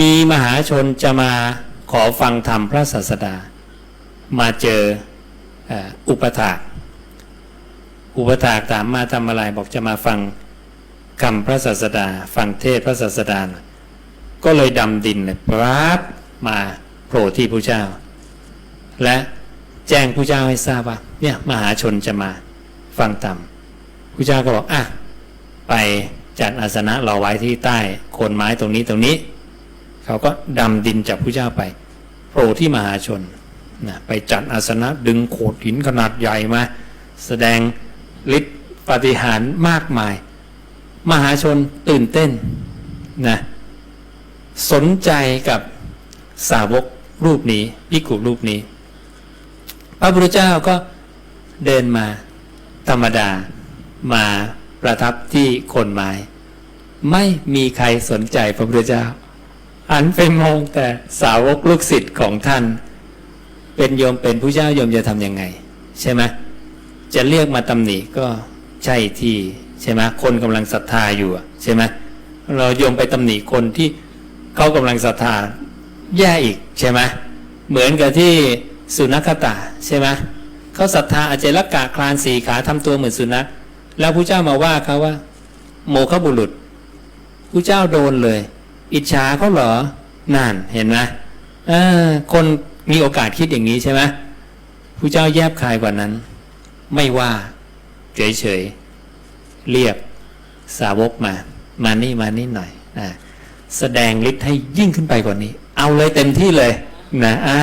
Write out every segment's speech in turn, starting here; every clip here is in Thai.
มีมหาชนจะมาขอฟังธรรมพระศาสดา มาเจออุปถาก อุปถากถามมาทำอะไรบอกจะมาฟังคำพระศาสดา ฟังเทศพระศาสดา ก็เลยดำดินเลยปราบมาโผล่ที่พระเจ้า และแจ้งพระเจ้าให้ทราบว่าเนี่ยมหาชนจะมาฟังธรรมพระเจ้าก็บอกอะไปจัดอาสนะรอไว้ที่ใต้โคนไม้ตรงนี้ตรงนี้ เขาก็ดำดินจากพระเจ้าไปโผล่ที่มหาชนนะไปจัดอาสนะดึงโขดหินขนาดใหญ่มาแสดงฤทธิ์ปฏิหารมากมาย มหาชนตื่นเต้นนะสนใจกับสาวกรูปนี้พิกุรูปนี้ พระพุทธเจ้าก็เดินมาธรรมดามาประทับที่คนไม้ ไม่มีใครสนใจพระพุทธเจ้า หันไปมองแต่สาวกลูกศิษย์ของท่าน เป็นโยมเป็นผู้เจ้าโยมจะทำยังไง ใช่ไหมจะเรียกมาตำหนิก็ใช่ที่ใช่ไหมคนกำลังศรัทธาอยู่ใช่ไหมเราโยมไปตำหนิคนที่เขากำลังศรัทธาแย่อีกใช่ไหมเหมือนกับที่สุนัขตาใช่ไหมเขาศรัทธาอาเจรกะคลานสี่ขาทำตัวเหมือนสุนัขแล้วผู้เจ้ามาว่าเขาว่า โมฆะบุรุษผู้เจ้าโดนเลย อิจฉาเขาเหรอนั่นเห็นไหมคนมีโอกาสคิดอย่างนี้ใช่ไหมผู้เจ้าแยบคายกว่านั้น ไม่ว่า เฉยๆ เรียกสาวกมา มานี่มานี่หน่อยนะแสดงฤทธิ์ให้ยิ่งขึ้นไปกว่านี้ เอาเลยเต็มที่เลยนะอ่า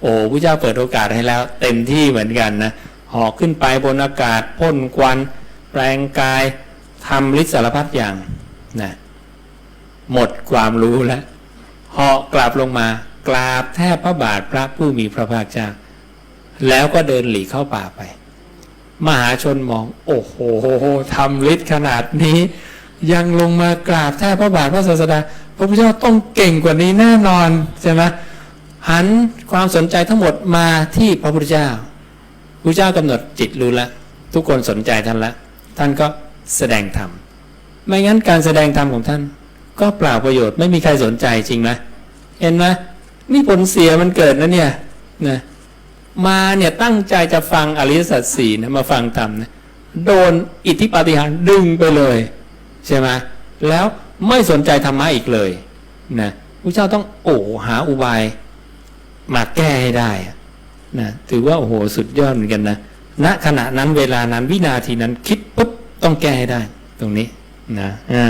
โอ้ผู้เจ้าเปิดโอกาสให้แล้ว เต็มที่เหมือนกันนะหอกขึ้นไปบนอากาศพ่นควัน แปลงกายทำฤทธิ์สารพัดอย่างนะ หมดความรู้แล้วเหาะกลับลงมากราบแทบพระบาทพระผู้มีพระภาคเจ้าแล้วก็เดินหลีเข้าป่าไป มหาชนมอง โอ้โหทำฤทธิ์ขนาดนี้ ยังลงมากราบแทบพระบาทพระศาสดาพระพุทธเจ้าต้องเก่งกว่านี้แน่นอนใช่ไหมหันความสนใจทั้งหมดมาที่พระพุทธเจ้าพระเจ้ากำหนดจิตรู้แล้วทุกคนสนใจท่านแล้วท่านก็แสดงธรรมไม่งั้นการแสดงธรรมของท่าน ก็เปล่าประโยชน์ไม่มีใครสนใจจริงไหมเห็นไหมนี่ผลเสียมันเกิดนะเนี่ยนะมาเนี่ยตั้งใจจะฟังอริยสัจสี่นะมาฟังธรรมนะโดนอิทธิปาฏิหาริย์ดึงไปเลย ใช่ไหมแล้วไม่สนใจธรรมะอีกเลยนะพระเจ้าต้องโอ้หาอุบายมาแก้ให้ได้นะถือว่าโอ้โหสุดยอดเหมือนกันนะณขณะนั้นเวลานั้นวินาทีนั้นคิดปุ๊บต้องแก้ให้ได้ ตรงนี้นะอ่า